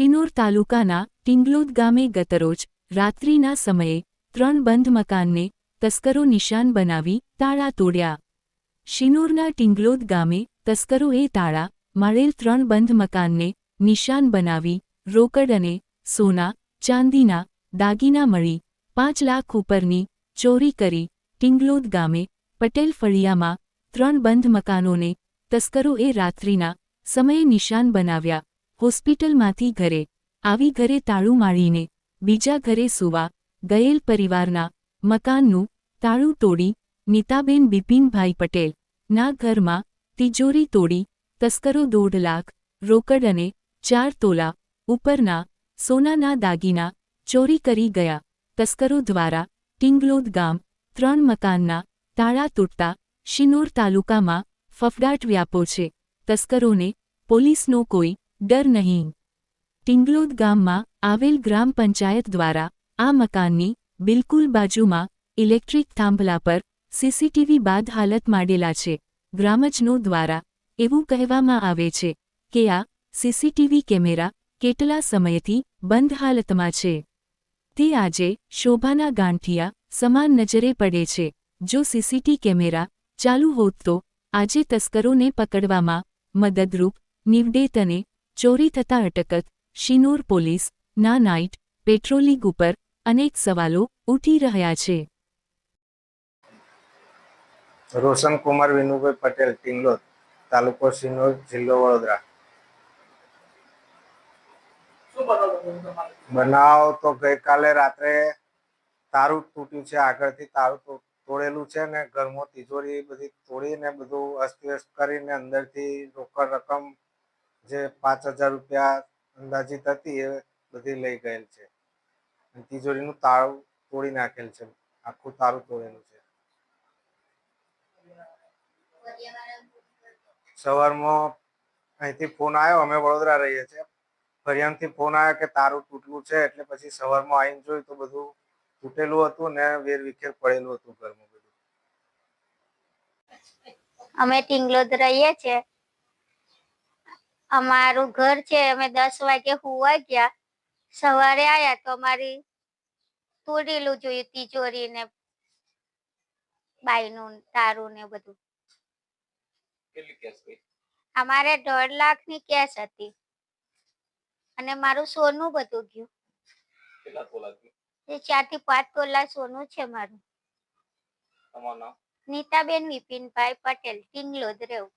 શિનોર તાલુકાના ટિંગલોદ ગામે ગતરોજ રાત્રિના સમયે ત્રણ બંધ મકાનને તસ્કરો નિશાન બનાવી તાળા તોડ્યા. શિનોરના ટિંગલોદ ગામે તસ્કરોએ તાળા મારેલ ત્રણ બંધ મકાનને નિશાન બનાવી રોકડ અને સોના, ચાંદીના દાગીના મળી પાંચ લાખ ઉપરની ચોરી કરી ટિંગલોદ ગામે પટેલ ફળિયામાં ત્રણ બંધ મકાનોને તસ્કરોએ રાત્રિના સમયે નિશાન બનાવ્યા. હોસ્પિટલમાંથી ઘરે, આવી ઘરે તાળું માળીને બીજા ઘરે સુવા, ગયેલ પરિવારના, મકાનનું, તાળું તોડી, નીતાબેન બિપિનભાઈ પટેલ, ના ઘરમાં, તિજોરી તોડી, તસ્કરો દોઢ લાખ, રોકડ અને ચાર તોલા, ઉપરના, સોનાના દાગીના, ચોરી કરી ગયા, તસ્કરો દ્વારા, ટિંગલોદ ગામ, ત્રણ મકાનના, તાળા તૂટતા, શિનોર તાલુકામાં, ફફડાટ વ્યાપો છે, તસ્કરોને, પોલીસનો કોઈ ડર નહીં. ટિંગલોદ ગામમાં આવેલ ગ્રામ પંચાયત દ્વારા આ મકાનની બિલકુલ બાજુમાં ઇલેક્ટ્રિક થાંભલા પર સીસીટીવી બાદ હાલત માંડેલા છે. ગ્રામજનો દ્વારા એવું કહેવામાં આવે છે કે આ સીસીટીવી કેમેરા કેટલા સમયથી બંધ હાલતમાં છે. તે આજે શોભાના ગાંઠિયા સમાન નજરે પડે છે. જો સીસીટી કેમેરા ચાલુ હોત તો આજે તસ્કરોને પકડવામાં મદદરૂપ નિવડેત અને ચોરી થતા અટકત શિનોર પોલીસ ના નાઇટ પેટ્રોલિંગ ઉપર અનેક સવાલો ઉઠી રહ્યા છે. રોશન કુમાર વિનુભાઈ પટેલ ટિંગલોદ તાલુકો શિનોર જિલ્લો વડોદરા. બનાવ તો ગઈકાલે રાત્રે તારું તૂટ્યું છે આગળથી તારું તોડેલું છે ને ઘરમાં તિજોરી બધી તોડીને બધું અસ્તવ્યસ્ત કરીને અંદરથી રોકડ રકમ જે પાંચ હજાર રૂપિયા અંદાજિત હતી એ બધી લઈ ગયેલ છે. તિજોરીનું તાળું તોડી નાખેલ છે. આખું તારું તોડેલું છે. સવારમાં અહીંથી ફોન આવ્યો. અમે વડોદરા રહીએ છીએ. ફરિયામથી ફોન આવ્યો કે તારું તૂટલું છે એટલે પછી સવારમાં આવીને જોયું તો બધું તૂટેલું હતું ને વેર વિખેર પડેલું હતું ઘરમાં બધું. અમે ટીંગલોદ રહીએ છીએ. અમારું ઘર છે અમે દસ વાગે હુવા ગયા. સવારે આયા તો અમારી તોડેલું જોયું તિજોરી ને બાઈનું તારું ને બધું. અમારે દોઢ લાખની કેસ હતી. અને મારું સોનું બધું ગયું. ચારથી પાંચ તોલા સોનું છે મારું. નીતાબેન વિપિનભાઈ પટેલ ટિંગલોદ રહેવું.